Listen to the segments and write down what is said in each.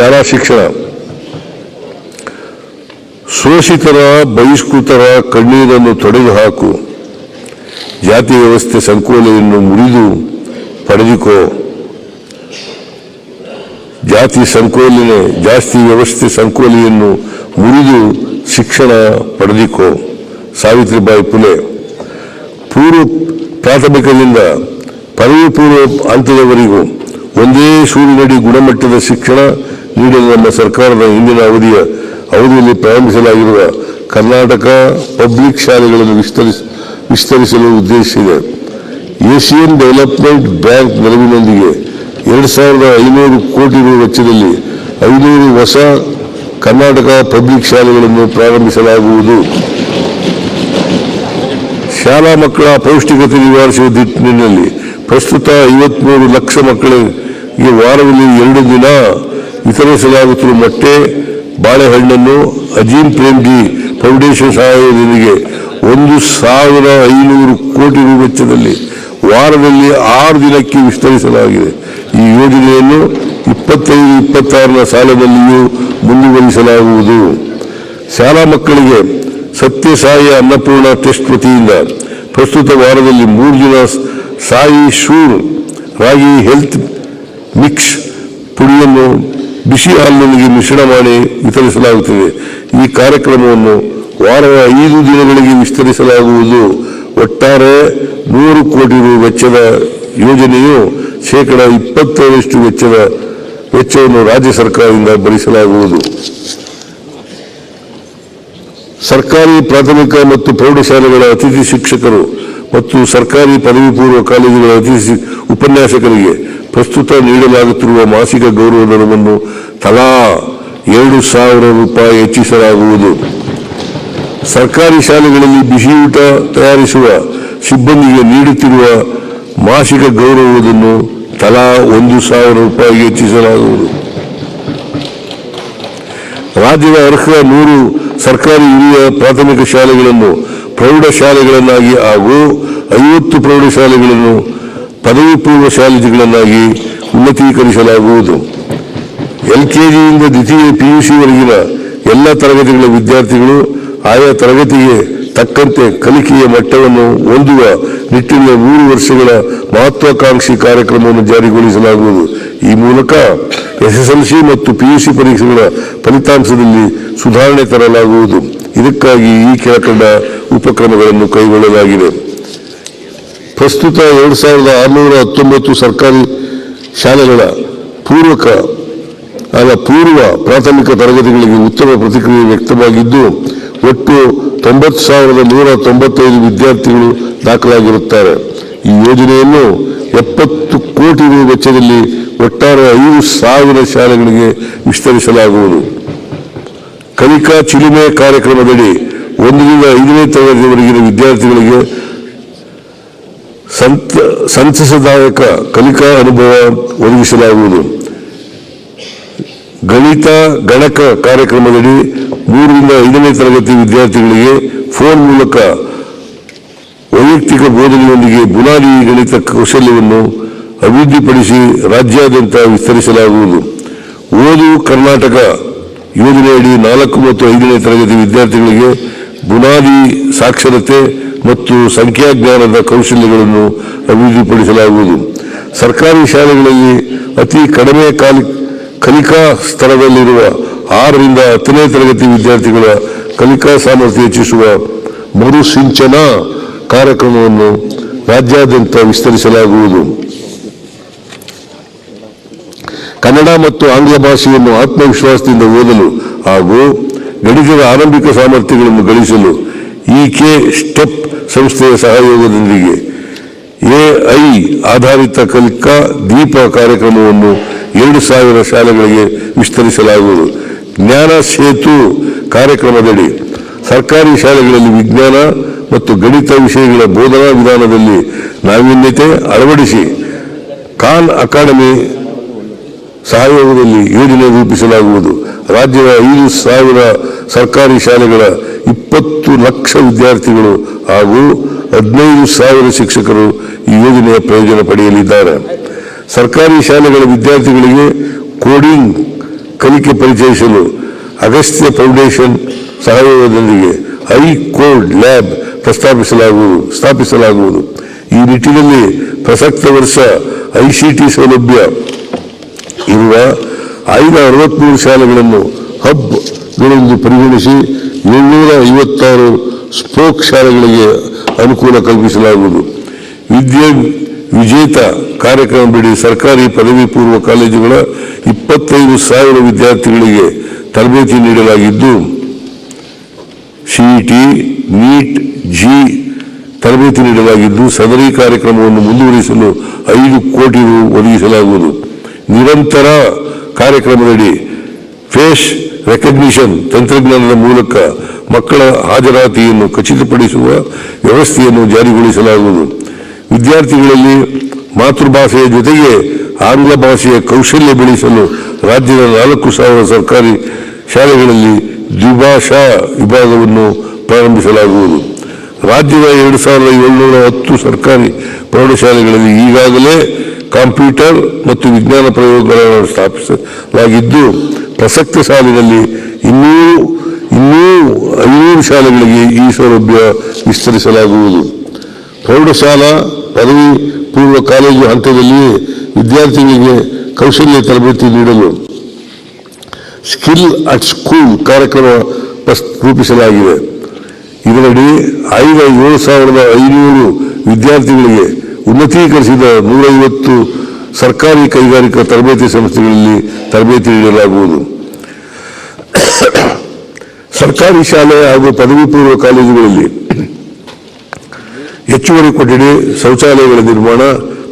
ಶಾಲಾ ಶಿಕ್ಷಣ ಶೋಷಿತರ, ಬಹಿಷ್ಕೃತರ ಕಣ್ಣೀರನ್ನು ತೊಡೆದು ಹಾಕು. ಜಾತಿ ವ್ಯವಸ್ಥೆ ಸಂಕೋಲೆಯನ್ನು ಮುರಿದು ಪಡೆದುಕೋ. ಜಾತಿ ಸಂಕೋಲನೆ, ಜಾಸ್ತಿ ವ್ಯವಸ್ಥೆ ಸಂಕೋಲೆಯನ್ನು ಮುರಿದು ಶಿಕ್ಷಣ ಪಡೆದುಕೋ. ಸಾವಿತ್ರಿಬಾಯಿ ಪುಲೆ. ಪೂರ್ವ ಪ್ರಾಥಮಿಕದಿಂದ ಪದವಿ ಪೂರ್ವ ಹಂತದವರೆಗೂ ಒಂದೇ ಸೂರಿನಡಿ ಗುಣಮಟ್ಟದ ಶಿಕ್ಷಣ ನೀಡಲು ನಮ್ಮ ಸರ್ಕಾರದ ಹಿಂದಿನ ಅವಧಿಯ ಅವಧಿಯಲ್ಲಿ ಪ್ರಾರಂಭಿಸಲಾಗಿರುವ ಕರ್ನಾಟಕ ಪಬ್ಲಿಕ್ ಶಾಲೆಗಳನ್ನು ವಿಸ್ತರಿಸ, ವಿಸ್ತರಿಸಲು ಉದ್ದೇಶಿಸಿದೆ ಏಷಿಯನ್ ಡೆವಲಪ್ಮೆಂಟ್ ಬ್ಯಾಂಕ್ ನೆರವಿನೊಂದಿಗೆ ಎರಡು ಸಾವಿರದ ಐನೂರು ಕೋಟಿ ರೂಪಾಯಿ ವೆಚ್ಚದಲ್ಲಿ ಐನೂರು ಹೊಸ ಕರ್ನಾಟಕ ಪಬ್ಲಿಕ್ ಶಾಲೆಗಳನ್ನು ಪ್ರಾರಂಭಿಸಲಾಗುವುದು. ಶಾಲಾ ಮಕ್ಕಳ ಪೌಷ್ಟಿಕತೆ ನಿವಾರಿಸುವ ನಿಟ್ಟಿನಲ್ಲಿ ಪ್ರಸ್ತುತ ಐವತ್ಮೂರು ಲಕ್ಷ ಮಕ್ಕಳಿಗೆ ವಾರದಲ್ಲಿ ಎರಡು ದಿನ ವಿತರಿಸಲಾಗುತ್ತಿರುವ ಮೊಟ್ಟೆ ಬಾಳೆಹಣ್ಣನ್ನು ಅಜೀಂ ಪ್ರೇಮ್ಜಿ ಫೌಂಡೇಶನ್ ಸಹಾಯದೊಂದಿಗೆ ಒಂದು ಸಾವಿರ ಐನೂರು ಕೋಟಿ ರೂಪಾಯಿ ವೆಚ್ಚದಲ್ಲಿ ವಾರದಲ್ಲಿ ಆರು ದಿನಕ್ಕೆ ವಿಸ್ತರಿಸಲಾಗಿದೆ. ಈ ಯೋಜನೆಯನ್ನು ಇಪ್ಪತ್ತೈದು, ಇಪ್ಪತ್ತಾರರ ಸಾಲದಲ್ಲಿಯೂ ಮುಂದುವರಿಸಲಾಗುವುದು. ಶಾಲಾ ಮಕ್ಕಳಿಗೆ ಸತ್ಯಸಾಯಿ ಅನ್ನಪೂರ್ಣ ಟೆಸ್ಟ್ ವತಿಯಿಂದ ಪ್ರಸ್ತುತ ವಾರದಲ್ಲಿ ಮೂರು ದಿನ Sai sure ragi health mix ಪುಡಿಯನ್ನು ಬಿಸಿ ಹಾಲಿನೊಂದಿಗೆ ಮಿಶ್ರಣ ಮಾಡಿ ವಿತರಿಸಲಾಗುತ್ತದೆ. ಈ ಕಾರ್ಯಕ್ರಮವನ್ನು ವಾರದ ಐದು ದಿನಗಳಿಗೆ ವಿಸ್ತರಿಸಲಾಗುವುದು. ಒಟ್ಟಾರೆ ನೂರು ಕೋಟಿ ರು ವೆಚ್ಚದ ಯೋಜನೆಯು ಶೇಕಡ ಇಪ್ಪತ್ತರಷ್ಟು ವೆಚ್ಚದ ವೆಚ್ಚವನ್ನು ರಾಜ್ಯ ಸರ್ಕಾರದಿಂದ ಭರಿಸಲಾಗುವುದು. ಸರ್ಕಾರಿ ಪ್ರಾಥಮಿಕ ಮತ್ತು ಪ್ರೌಢಶಾಲೆಗಳ ಅತಿಥಿ ಶಿಕ್ಷಕರು ಮತ್ತು ಸರ್ಕಾರಿ ಪದವಿ ಪೂರ್ವ ಕಾಲೇಜುಗಳ ಅತಿಥಿ ಉಪನ್ಯಾಸಕರಿಗೆ ಪ್ರಸ್ತುತ ನೀಡಲಾಗುತ್ತಿರುವ ಮಾಸಿಕ ಗೌರವಧನವನ್ನು ತಲಾ ಎರಡು ಸಾವಿರ ರೂಪಾಯಿ ಹೆಚ್ಚಿಸಲಾಗುವುದು. ಸರ್ಕಾರಿ ಶಾಲೆಗಳಲ್ಲಿ ಬಿಸಿಯೂಟ ತಯಾರಿಸುವ ಸಿಬ್ಬಂದಿಗೆ ನೀಡುತ್ತಿರುವ ಮಾಸಿಕ ಗೌರವವನ್ನು ತಲಾ ಒಂದು ಸಾವಿರ ರೂಪಾಯಿ ಹೆಚ್ಚಿಸಲಾಗುವುದು. ರಾಜ್ಯದ ಅರ್ಹ ನೂರು ಸರ್ಕಾರಿ ಹಿರಿಯ ಪ್ರಾಥಮಿಕ ಶಾಲೆಗಳನ್ನು ಪ್ರೌಢಶಾಲೆಗಳನ್ನಾಗಿ ಹಾಗೂ ಐವತ್ತು ಪ್ರೌಢಶಾಲೆಗಳನ್ನು ಪದವಿ ಪೂರ್ವ ಶಾಲೆಗಳನ್ನಾಗಿ ಉನ್ನತೀಕರಿಸಲಾಗುವುದು. ಎಲ್ ಕೆಜಿಯಿಂದ ದ್ವಿತೀಯ ಪಿಯುಸಿವರೆಗಿನ ಎಲ್ಲ ತರಗತಿಗಳ ವಿದ್ಯಾರ್ಥಿಗಳು ಆಯಾ ತರಗತಿಗೆ ತಕ್ಕಂತೆ ಕಲಿಕೆಯ ಮಟ್ಟವನ್ನು ಹೊಂದುವ ನಿಟ್ಟಿನ ಮೂರು ವರ್ಷಗಳ ಮಹತ್ವಾಕಾಂಕ್ಷಿ ಕಾರ್ಯಕ್ರಮವನ್ನು ಜಾರಿಗೊಳಿಸಲಾಗುವುದು. ಈ ಮೂಲಕ ಎಸ್ಎಸ್ಎಲ್ಸಿ ಮತ್ತು ಪಿಯುಸಿ ಪರೀಕ್ಷೆಗಳ ಫಲಿತಾಂಶದಲ್ಲಿ ಸುಧಾರಣೆ ತರಲಾಗುವುದು. ಇದಕ್ಕಾಗಿ ಈ ಕೆಳಕಂಡ ಉಪಕ್ರಮಗಳನ್ನು ಕೈಗೊಳ್ಳಲಾಗಿದೆ. ಪ್ರಸ್ತುತ ಎರಡು ಸಾವಿರದ ಆರುನೂರ ಹತ್ತೊಂಬತ್ತು ಸರ್ಕಾರಿ ಶಾಲೆಗಳ ಪೂರ್ವಕ ಆಗ ಪೂರ್ವ ಪ್ರಾಥಮಿಕ ತರಗತಿಗಳಿಗೆ ಉತ್ತಮ ಪ್ರತಿಕ್ರಿಯೆ ವ್ಯಕ್ತವಾಗಿದ್ದು, ಒಟ್ಟು ತೊಂಬತ್ತು ಸಾವಿರದ ನೂರ ತೊಂಬತ್ತೈದು ವಿದ್ಯಾರ್ಥಿಗಳು ದಾಖಲಾಗಿರುತ್ತಾರೆ. ಈ ಯೋಜನೆಯನ್ನು ಎಪ್ಪತ್ತು ಕೋಟಿ ರು ವೆಚ್ಚದಲ್ಲಿ ಒಟ್ಟಾರೆ ಐದು ಸಾವಿರ ಶಾಲೆಗಳಿಗೆ ವಿಸ್ತರಿಸಲಾಗುವುದು. ಕಲಿಕಾ ಚಿಲುಮೆ ಕಾರ್ಯಕ್ರಮದಡಿ ಒಂದರಿಂದ ಐದನೇ ತರಗತಿವರೆಗಿನ ವಿದ್ಯಾರ್ಥಿಗಳಿಗೆ ಸಂತ, ಸಂತಸದಾಯಕ ಕಲಿಕಾ ಅನುಭವ ಒದಗಿಸಲಾಗುವುದು. ಗಣಿತ, ಗಣಕ ಕಾರ್ಯಕ್ರಮದಡಿ ಮೂರರಿಂದ ಐದನೇ ತರಗತಿ ವಿದ್ಯಾರ್ಥಿಗಳಿಗೆ ಫೋನ್ ಮೂಲಕ ವೈಯಕ್ತಿಕ ಬೋಧನೆಯೊಂದಿಗೆ ಬುನಾದಿ ಗಣಿತ ಕೌಶಲ್ಯವನ್ನು ಅಭಿವೃದ್ಧಿಪಡಿಸಿ ರಾಜ್ಯಾದ್ಯಂತ ವಿಸ್ತರಿಸಲಾಗುವುದು. ಓದು ಕರ್ನಾಟಕ ಯೋಜನೆಯಡಿ ನಾಲ್ಕು ಮತ್ತು ಐದನೇ ತರಗತಿ ವಿದ್ಯಾರ್ಥಿಗಳಿಗೆ ಬುನಾದಿ ಸಾಕ್ಷರತೆ ಮತ್ತು ಸಂಖ್ಯಾಜ್ಞಾನದ ಕೌಶಲ್ಯಗಳನ್ನು ಅಭಿವೃದ್ಧಿಪಡಿಸಲಾಗುವುದು. ಸರ್ಕಾರಿ ಶಾಲೆಗಳಲ್ಲಿ ಅತಿ ಕಡಿಮೆ ಕಾಲ, ಕಲಿಕಾ ಸ್ಥಳದಲ್ಲಿರುವ ಆರರಿಂದ ಹತ್ತನೇ ತರಗತಿ ವಿದ್ಯಾರ್ಥಿಗಳ ಕಲಿಕಾ ಸಾಮರ್ಥ್ಯ ಹೆಚ್ಚಿಸುವ ಮರುಸಿಂಚನ ಕಾರ್ಯಕ್ರಮವನ್ನು ರಾಜ್ಯಾದ್ಯಂತ ವಿಸ್ತರಿಸಲಾಗುವುದು. ಕನ್ನಡ ಮತ್ತು ಆಂಗ್ಲ ಭಾಷೆಯನ್ನು ಆತ್ಮವಿಶ್ವಾಸದಿಂದ ಓದಲು ಹಾಗೂ ಗಣಿತದ ಆರಂಭಿಕ ಸಾಮರ್ಥ್ಯಗಳನ್ನು ಗಳಿಸಲು ಇ ಕೆ ಸ್ಟೆಪ್ ಸಂಸ್ಥೆಯ ಸಹಯೋಗದೊಂದಿಗೆ ಎಐ ಆಧಾರಿತ ಕಲಿಕಾ ದೀಪ ಕಾರ್ಯಕ್ರಮವನ್ನು ಎರಡು ಸಾವಿರ ಶಾಲೆಗಳಿಗೆ ವಿಸ್ತರಿಸಲಾಗುವುದು. ಜ್ಞಾನ ಸೇತು ಕಾರ್ಯಕ್ರಮದಡಿ ಸರ್ಕಾರಿ ಶಾಲೆಗಳಲ್ಲಿ ವಿಜ್ಞಾನ ಮತ್ತು ಗಣಿತ ವಿಷಯಗಳ ಬೋಧನಾ ವಿಧಾನದಲ್ಲಿ ನಾವೀನ್ಯತೆ ಅಳವಡಿಸಿ ಖಾನ್ ಅಕಾಡೆಮಿ ಸಹಯೋಗದಲ್ಲಿ ಯೋಜನೆ ರೂಪಿಸಲಾಗುವುದು. ರಾಜ್ಯದ ಐದು ಸಾವಿರ ಸರ್ಕಾರಿ ಶಾಲೆಗಳ ಇಪ್ಪತ್ತು ಲಕ್ಷ ವಿದ್ಯಾರ್ಥಿಗಳು ಹಾಗೂ ಹದಿನೈದು ಸಾವಿರ ಶಿಕ್ಷಕರು ಈ ಯೋಜನೆಯ ಪ್ರಯೋಜನ ಪಡೆಯಲಿದ್ದಾರೆ. ಸರ್ಕಾರಿ ಶಾಲೆಗಳ ವಿದ್ಯಾರ್ಥಿಗಳಿಗೆ ಕೋಡಿಂಗ್ ಕಲಿಕೆ ಪರಿಚಯಿಸಲು ಅಗಸ್ತ್ಯ ಫೌಂಡೇಶನ್ ಸಹಯೋಗದೊಂದಿಗೆ ಹೈ ಕೋಡ್ ಲ್ಯಾಬ್ ಪ್ರಸ್ತಾಪಿಸಲಾಗುವುದು, ಸ್ಥಾಪಿಸಲಾಗುವುದು. ಈ ನಿಟ್ಟಿನಲ್ಲಿ ಪ್ರಸಕ್ತ ವರ್ಷ ಐಸಿಟಿ ಸೌಲಭ್ಯ ಇರುವ ಐದು ಅರವತ್ಮೂರು ಶಾಲೆಗಳನ್ನು ಹಬ್ಗಳೆಂದು ಪರಿಗಣಿಸಿ ಏಳ್ನೂರ ಐವತ್ತಾರು ಸ್ಪೋಕ್ ಶಾಲೆಗಳಿಗೆ ಅನುಕೂಲ ಕಲ್ಪಿಸಲಾಗುವುದು. ವಿದ್ಯೆ ವಿಜೇತ ಕಾರ್ಯಕ್ರಮದಡಿ ಸರ್ಕಾರಿ ಪದವಿ ಪೂರ್ವ ಕಾಲೇಜುಗಳ ಇಪ್ಪತ್ತೈದು ಸಾವಿರ ವಿದ್ಯಾರ್ಥಿಗಳಿಗೆ ತರಬೇತಿ ನೀಡಲಾಗಿದ್ದು ಸಿಇಟಿ ನೀಟ್, ಜಿ ತರಬೇತಿ ನೀಡಲಾಗಿದ್ದು, ಸದರಿ ಕಾರ್ಯಕ್ರಮವನ್ನು ಮುಂದುವರಿಸಲು ಐದು ಕೋಟಿ ರು ಒದಗಿಸಲಾಗುವುದು. ನಿರಂತರ ಕಾರ್ಯಕ್ರಮದಡಿ ಫೇಸ್ ರೆಕಗ್ನಿಷನ್ ತಂತ್ರಜ್ಞಾನದ ಮೂಲಕ ಮಕ್ಕಳ ಹಾಜರಾತಿಯನ್ನು ಖಚಿತಪಡಿಸುವ ವ್ಯವಸ್ಥೆಯನ್ನು ಜಾರಿಗೊಳಿಸಲಾಗುವುದು. ವಿದ್ಯಾರ್ಥಿಗಳಲ್ಲಿ ಮಾತೃಭಾಷೆಯ ಜೊತೆಗೆ ಆಂಗ್ಲ ಭಾಷೆಯ ಕೌಶಲ್ಯ ಬೆಳೆಸಲು ರಾಜ್ಯದ ನಾಲ್ಕು ಸಾವಿರ ಸರ್ಕಾರಿ ಶಾಲೆಗಳಲ್ಲಿ ದ್ವಿಭಾಷಾ ವಿಭಾಗವನ್ನು ಪ್ರಾರಂಭಿಸಲಾಗುವುದು. ರಾಜ್ಯದ ಎರಡು ಸಾವಿರದ ಏಳ್ನೂರ ಹತ್ತು ಸರ್ಕಾರಿ ಪ್ರೌಢಶಾಲೆಗಳಲ್ಲಿ ಈಗಾಗಲೇ ಕಂಪ್ಯೂಟರ್ ಮತ್ತು ವಿಜ್ಞಾನ ಪ್ರಯೋಗಗಳನ್ನು ಸ್ಥಾಪಿಸಲಾಗಿದ್ದು, ಪ್ರಸಕ್ತ ಸಾಲಿನಲ್ಲಿ ಇನ್ನೂ ಇನ್ನೂ ಐನೂರು ಶಾಲೆಗಳಿಗೆ ಈ ಸೌಲಭ್ಯ ವಿಸ್ತರಿಸಲಾಗುವುದು. ಪ್ರೌಢಶಾಲಾ ಪದವಿ ಪೂರ್ವ ಕಾಲೇಜು ಹಂತದಲ್ಲಿಯೇ ವಿದ್ಯಾರ್ಥಿಗಳಿಗೆ ಕೌಶಲ್ಯ ತರಬೇತಿ ನೀಡಲು ಸ್ಕಿಲ್ ಅಟ್ ಸ್ಕೂಲ್ ಕಾರ್ಯಕ್ರಮ ರೂಪಿಸಲಾಗಿದೆ. ಇದರಡಿ ಐದು, ಏಳು ಸಾವಿರದ ಐನೂರು ವಿದ್ಯಾರ್ಥಿಗಳಿಗೆ ಉನ್ನತೀಕರಿಸಿದ ನೂರೈವತ್ತು ಸರ್ಕಾರಿ ಕೈಗಾರಿಕಾ ತರಬೇತಿ ಸಂಸ್ಥೆಗಳಲ್ಲಿ ತರಬೇತಿ ನೀಡಲಾಗುವುದು. ಸರ್ಕಾರಿ ಶಾಲೆ ಹಾಗೂ ಪದವಿ ಪೂರ್ವ ಕಾಲೇಜುಗಳಲ್ಲಿ ಹೆಚ್ಚುವರಿ ಕೊಠಡಿ, ಶೌಚಾಲಯಗಳ ನಿರ್ಮಾಣ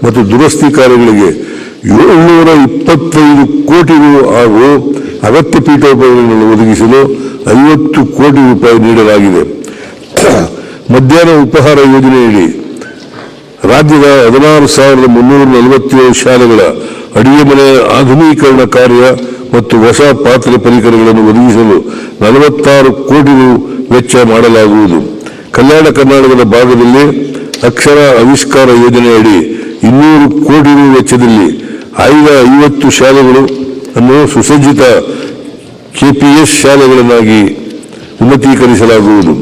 ಮತ್ತು ದುರಸ್ತಿ ಕಾರ್ಯಗಳಿಗೆ ಏಳ್ನೂರ ಇಪ್ಪತ್ತೈದು ಕೋಟಿ ರು ಹಾಗೂ ಅಗತ್ಯ ಪೀಠೋಪಕರಣಗಳನ್ನು ಒದಗಿಸಲು ಐವತ್ತು ಕೋಟಿ ರೂಪಾಯಿ ನೀಡಲಾಗಿದೆ. ಮಧ್ಯಾಹ್ನ ಉಪಹಾರ ಯೋಜನೆಯಡಿ ರಾಜ್ಯದ ಹದಿನಾರು ಸಾವಿರದ ಮುನ್ನೂರ ನಲವತ್ತೇಳು ಶಾಲೆಗಳ ಅಡಿಗೆ ಮನೆ ಆಧುನೀಕರಣ ಕಾರ್ಯ ಮತ್ತು ಹೊಸ ಪಾತ್ರ ಪರಿಕರಗಳನ್ನು ಒದಗಿಸಲು ನಲವತ್ತಾರು ಕೋಟಿ ರು ವೆಚ್ಚ ಮಾಡಲಾಗುವುದು. ಕಲ್ಯಾಣ ಕರ್ನಾಟಕದ ಭಾಗದಲ್ಲಿ ಅಕ್ಷರ ಆವಿಷ್ಕಾರ ಯೋಜನೆಯಡಿ ಇನ್ನೂರು ಕೋಟಿ ರು ವೆಚ್ಚದಲ್ಲಿ ಆಯ್ದ ಐವತ್ತು ಶಾಲೆಗಳು ಅನ್ನು ಸುಸಜ್ಜಿತ ಕೆಪಿಎಸ್ ಶಾಲೆಗಳನ್ನಾಗಿ ಉನ್ನತೀಕರಿಸಲಾಗುವುದು.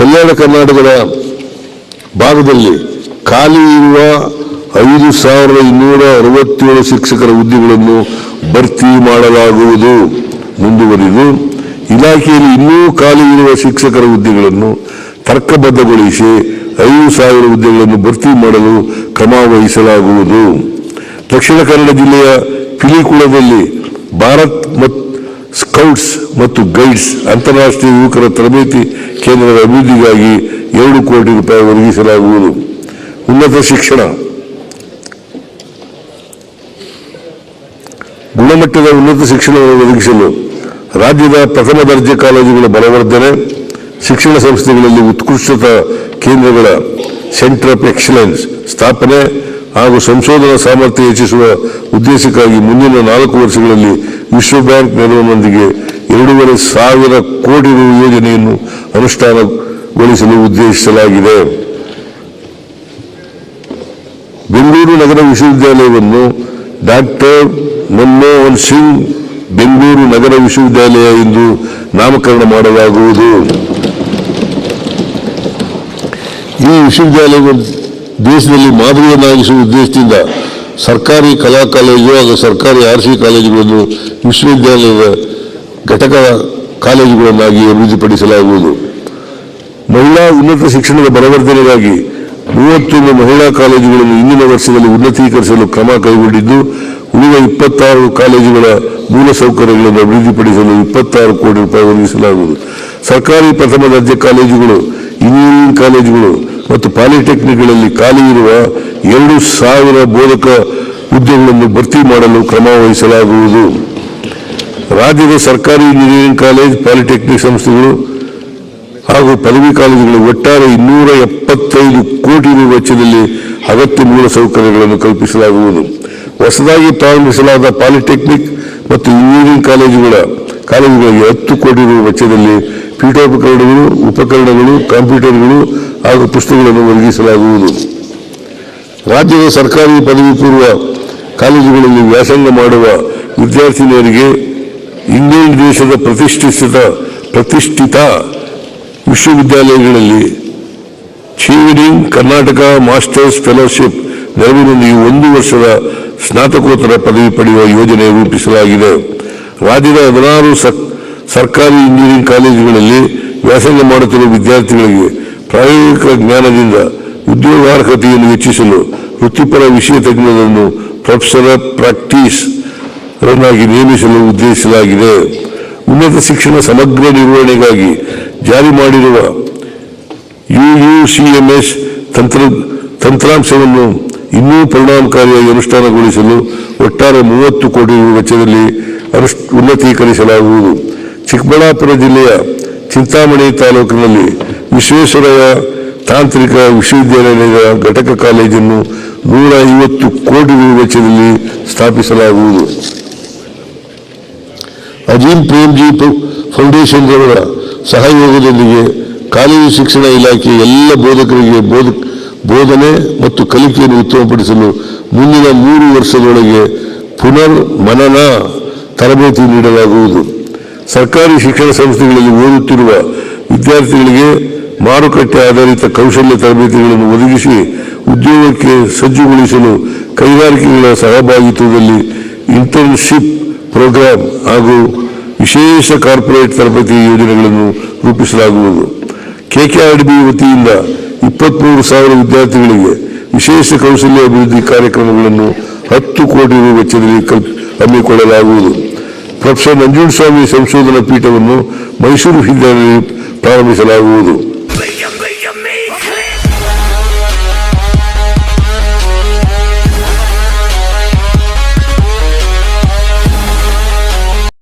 ಕಲ್ಯಾಣ ಕರ್ನಾಟಕದ ಭಾಗದಲ್ಲಿ ಖಾಲಿ ಇರುವ ಐದು ಸಾವಿರದ ಇನ್ನೂರ ಅರವತ್ತೇಳು ಶಿಕ್ಷಕರ ಹುದ್ದೆಗಳನ್ನು ಭರ್ತಿ ಮಾಡಲಾಗುವುದು. ಮುಂದುವರಿದು, ಇಲಾಖೆಯಲ್ಲಿ ಇನ್ನೂ ಖಾಲಿ ಇರುವ ಶಿಕ್ಷಕರ ಹುದ್ದೆಗಳನ್ನು ತರ್ಕಬದ್ಧಗೊಳಿಸಿ ಐದು ಸಾವಿರ ಹುದ್ದೆಗಳನ್ನು ಭರ್ತಿ ಮಾಡಲು ಕ್ರಮ ವಹಿಸಲಾಗುವುದು. ದಕ್ಷಿಣ ಕನ್ನಡ ಜಿಲ್ಲೆಯ ಪಿಲಿಕುಳದಲ್ಲಿ ಭಾರತ್ ಮತ್ತು ಸ್ಕೌಟ್ಸ್ ಮತ್ತು ಗೈಡ್ಸ್ ಅಂತಾರಾಷ್ಟ್ರೀಯ ಯುವಕರ ತರಬೇತಿ ಕೇಂದ್ರದ ಅಭಿವೃದ್ಧಿಗಾಗಿ ಎರಡು ಕೋಟಿ ರೂಪಾಯಿ ಒದಗಿಸಲಾಗುವುದು. ಉನ್ನತ ಶಿಕ್ಷಣ. ಗುಣಮಟ್ಟದ ಉನ್ನತ ಶಿಕ್ಷಣವನ್ನು ಒದಗಿಸಲು ರಾಜ್ಯದ ಪ್ರಥಮ ದರ್ಜೆ ಕಾಲೇಜುಗಳ ಬಲವರ್ಧನೆ, ಶಿಕ್ಷಣ ಸಂಸ್ಥೆಗಳಲ್ಲಿ ಉತ್ಕೃಷ್ಟತಾ ಕೇಂದ್ರಗಳ ಸೆಂಟರ್ ಆಫ್ ಎಕ್ಸಲೆನ್ಸ್ ಸ್ಥಾಪನೆ ಹಾಗೂ ಸಂಶೋಧನಾ ಸಾಮರ್ಥ್ಯ ಹೆಚ್ಚಿಸುವ ಉದ್ದೇಶಕ್ಕಾಗಿ ಮುಂದಿನ ನಾಲ್ಕು ವರ್ಷಗಳಲ್ಲಿ ವಿಶ್ವ ಬ್ಯಾಂಕ್ ನೆರವಿನೊಂದಿಗೆ ಎರಡೂವರೆ ಸಾವಿರ ಕೋಟಿ ರೂಪಾಯಿ ಯೋಜನೆಯನ್ನು ಅನುಷ್ಠಾನಗೊಳಿಸಲು ಉದ್ದೇಶಿಸಲಾಗಿದೆ. ಬೆಂಗಳೂರು ನಗರ ವಿಶ್ವವಿದ್ಯಾಲಯವನ್ನು ಡಾಕ್ಟರ್ ಮನಮೋಹನ್ ಸಿಂಗ್ ಬೆಂಗಳೂರು ನಗರ ವಿಶ್ವವಿದ್ಯಾಲಯ ಎಂದು ನಾಮಕರಣ ಮಾಡಲಾಗುವುದು. ಈ ವಿಶ್ವವಿದ್ಯಾಲಯವನ್ನು ದೇಶದಲ್ಲಿ ಮಾದರಿಯನ್ನಾಗಿಸುವ ಉದ್ದೇಶದಿಂದ ಸರ್ಕಾರಿ ಕಲಾ ಕಾಲೇಜು ಹಾಗೂ ಸರ್ಕಾರಿ ಆರ್ ಸಿ ಕಾಲೇಜುಗಳನ್ನು ವಿಶ್ವವಿದ್ಯಾಲಯದ ಘಟಕ ಕಾಲೇಜುಗಳನ್ನಾಗಿ ಅಭಿವೃದ್ಧಿಪಡಿಸಲಾಗುವುದು. ಮಹಿಳಾ ಉನ್ನತ ಶಿಕ್ಷಣದ ಬಲವರ್ಧನೆಗಾಗಿ ಮೂವತ್ತೊಂದು ಮಹಿಳಾ ಕಾಲೇಜುಗಳನ್ನು ಇಂದಿನ ವರ್ಷದಲ್ಲಿ ಉನ್ನತೀಕರಿಸಲು ಕ್ರಮ ಕೈಗೊಂಡಿದ್ದು, ಉಳಿದ ಇಪ್ಪತ್ತಾರು ಕಾಲೇಜುಗಳ ಮೂಲಸೌಕರ್ಯಗಳನ್ನು ಅಭಿವೃದ್ಧಿಪಡಿಸಲು ಇಪ್ಪತ್ತಾರು ಕೋಟಿ ರೂಪಾಯಿ ಒದಗಿಸಲಾಗುವುದು. ಸರ್ಕಾರಿ ಪ್ರಥಮ ದರ್ಜೆ ಕಾಲೇಜುಗಳು, ಇಂಜಿನಿಯರಿಂಗ್ ಕಾಲೇಜುಗಳು ಮತ್ತು ಪಾಲಿಟೆಕ್ನಿಕ್ಗಳಲ್ಲಿ ಖಾಲಿ ಇರುವ ಎರಡು ಸಾವಿರ ಬೋಧಕ ಹುದ್ದೆಗಳನ್ನು ಭರ್ತಿ ಮಾಡಲು ಕ್ರಮ ವಹಿಸಲಾಗುವುದು. ರಾಜ್ಯದ ಸರ್ಕಾರಿ ಇಂಜಿನಿಯರಿಂಗ್ ಕಾಲೇಜ್, ಪಾಲಿಟೆಕ್ನಿಕ್ ಸಂಸ್ಥೆಗಳು ಹಾಗೂ ಪದವಿ ಕಾಲೇಜುಗಳು ಒಟ್ಟಾರೆ ಇನ್ನೂರ ಎಪ್ಪತ್ತೈದು ಕೋಟಿ ರು ವೆಚ್ಚದಲ್ಲಿ ಅಗತ್ಯ ಮೂಲ ಸೌಕರ್ಯಗಳನ್ನು ಕಲ್ಪಿಸಲಾಗುವುದು. ಹೊಸದಾಗಿ ಪ್ರಾರಂಭಿಸಲಾದ ಪಾಲಿಟೆಕ್ನಿಕ್ ಮತ್ತು ಇಂಜಿನಿಯರಿಂಗ್ ಕಾಲೇಜುಗಳ, ಕಾಲೇಜುಗಳಿಗೆ ಹತ್ತು ಕೋಟಿ ರು ವೆಚ್ಚದಲ್ಲಿ ಪೀಠೋಪಕರಣಗಳು, ಉಪಕರಣಗಳು, ಕಂಪ್ಯೂಟರ್ಗಳು ಹಾಗೂ ಪುಸ್ತಕಗಳನ್ನು ಒದಗಿಸಲಾಗುವುದು. ರಾಜ್ಯದ ಸರ್ಕಾರಿ ಪದವಿ ಪೂರ್ವ ಕಾಲೇಜುಗಳಲ್ಲಿ ವ್ಯಾಸಂಗ ಮಾಡುವ ವಿದ್ಯಾರ್ಥಿನಿಯರಿಗೆ ಇಂಗ್ಲೆಂಡ್ ದೇಶದ ಪ್ರತಿಷ್ಠಿತ ಪ್ರತಿಷ್ಠಿತ ವಿಶ್ವವಿದ್ಯಾಲಯಗಳಲ್ಲಿ ಚೀವಿಡಿಂಗ್ ಕರ್ನಾಟಕ ಮಾಸ್ಟರ್ಸ್ ಫೆಲೋಶಿಪ್ ನೆರವಿನೊಂದಿಗೆ ಒಂದು ವರ್ಷದ ಸ್ನಾತಕೋತ್ತರ ಪದವಿ ಪಡೆಯುವ ಯೋಜನೆ ರೂಪಿಸಲಾಗಿದೆ. ರಾಜ್ಯದ ಹದಿನಾರು ಸರ್- ಸರ್ಕಾರಿ ಇಂಜಿನಿಯರಿಂಗ್ ಕಾಲೇಜುಗಳಲ್ಲಿ ವ್ಯಾಸಂಗ ಮಾಡುತ್ತಿರುವ ವಿದ್ಯಾರ್ಥಿಗಳಿಗೆ ಪ್ರಾಯೋಗಿಕ ಜ್ಞಾನದಿಂದ ಉದ್ಯೋಗಾರ್ಹತೆಯನ್ನು ಹೆಚ್ಚಿಸಲು ವೃತ್ತಿಪರ ವಿಷಯ ತಜ್ಞರನ್ನು ಪ್ರೊಫೆಸರ್ ಪ್ರಾಕ್ಟೀಸ್ ರನ್ನಾಗಿ ನೇಮಿಸಲು ಉದ್ದೇಶಿಸಲಾಗಿದೆ. ಉನ್ನತ ಶಿಕ್ಷಣ ಸಮಗ್ರ ನಿರ್ವಹಣೆಗಾಗಿ ಜಾರಿ ಮಾಡಿರುವ ಎಸ್ ತಂತ್ರ ತಂತ್ರಾಂಶವನ್ನು ಇನ್ನೂ ಪರಿಣಾಮಕಾರಿಯಾಗಿ ಅನುಷ್ಠಾನಗೊಳಿಸಲು ಒಟ್ಟಾರೆ ಮೂವತ್ತು ಕೋಟಿ ರೂಪಾಯಿ ವೆಚ್ಚದಲ್ಲಿ ಉನ್ನತೀಕರಿಸಲಾಗುವುದು. ಚಿಕ್ಕಬಳ್ಳಾಪುರ ಜಿಲ್ಲೆಯ ಚಿಂತಾಮಣಿ ತಾಲೂಕಿನಲ್ಲಿ ವಿಶ್ವೇಶ್ವರಯ್ಯ ತಾಂತ್ರಿಕ ವಿಶ್ವವಿದ್ಯಾಲಯದ ಘಟಕ ಕಾಲೇಜನ್ನು ನೂರ ಐವತ್ತು ಕೋಟಿ ರೂಪಾಯಿ ವೆಚ್ಚದಲ್ಲಿ ಸ್ಥಾಪಿಸಲಾಗುವುದು. ಅಜೀಂ ಪ್ರೇಮ್ಜಿ ಫೌಂಡೇಶನ್ ರವರ ಸಹಯೋಗದೊಂದಿಗೆ ಕಾಲೇಜು ಶಿಕ್ಷಣ ಇಲಾಖೆ ಎಲ್ಲ ಬೋಧಕರಿಗೆ ಬೋಧ, ಬೋಧನೆ ಮತ್ತು ಕಲಿಕೆಯನ್ನು ಉತ್ತಮಪಡಿಸಲು ಮುಂದಿನ ಮೂರು ವರ್ಷದೊಳಗೆ ಪುನರ್ ಮನನ ತರಬೇತಿ ನೀಡಲಾಗುವುದು. ಸರ್ಕಾರಿ ಶಿಕ್ಷಣ ಸಂಸ್ಥೆಗಳಲ್ಲಿ ಓದುತ್ತಿರುವ ವಿದ್ಯಾರ್ಥಿಗಳಿಗೆ ಮಾರುಕಟ್ಟೆ ಆಧಾರಿತ ಕೌಶಲ್ಯ ತರಬೇತಿಗಳನ್ನು ಒದಗಿಸಿ ಉದ್ಯೋಗಕ್ಕೆ ಸಜ್ಜುಗೊಳಿಸಲು ಕೈಗಾರಿಕೆಗಳ ಸಹಭಾಗಿತ್ವದಲ್ಲಿ ಇಂಟರ್ನ್ಶಿಪ್ ಪ್ರೋಗ್ರಾಂ ಹಾಗೂ ವಿಶೇಷ ಕಾರ್ಪೊರೇಟ್ ತರಬೇತಿ ಯೋಜನೆಗಳನ್ನು ರೂಪಿಸಲಾಗುವುದು. ಕೆಕೆಆರ್ಡಿಬಿ ವತಿಯಿಂದ ಇಪ್ಪತ್ಮೂರು ಸಾವಿರ ವಿದ್ಯಾರ್ಥಿಗಳಿಗೆ ವಿಶೇಷ ಕೌಶಲ್ಯ ಅಭಿವೃದ್ಧಿ ಕಾರ್ಯಕ್ರಮಗಳನ್ನು ಹತ್ತು ಕೋಟಿ ರೂಪಾಯಿ ವೆಚ್ಚದಲ್ಲಿ ಹಮ್ಮಿಕೊಳ್ಳಲಾಗುವುದು. ಪ್ರೊಫೆಸರ್ ನಂಜುಂಡಸ್ವಾಮಿ ಸಂಶೋಧನಾ ಪೀಠವನ್ನು ಮೈಸೂರು ಜಿಲ್ಲೆಯಲ್ಲಿ ಪ್ರಾರಂಭಿಸಲಾಗುವುದು.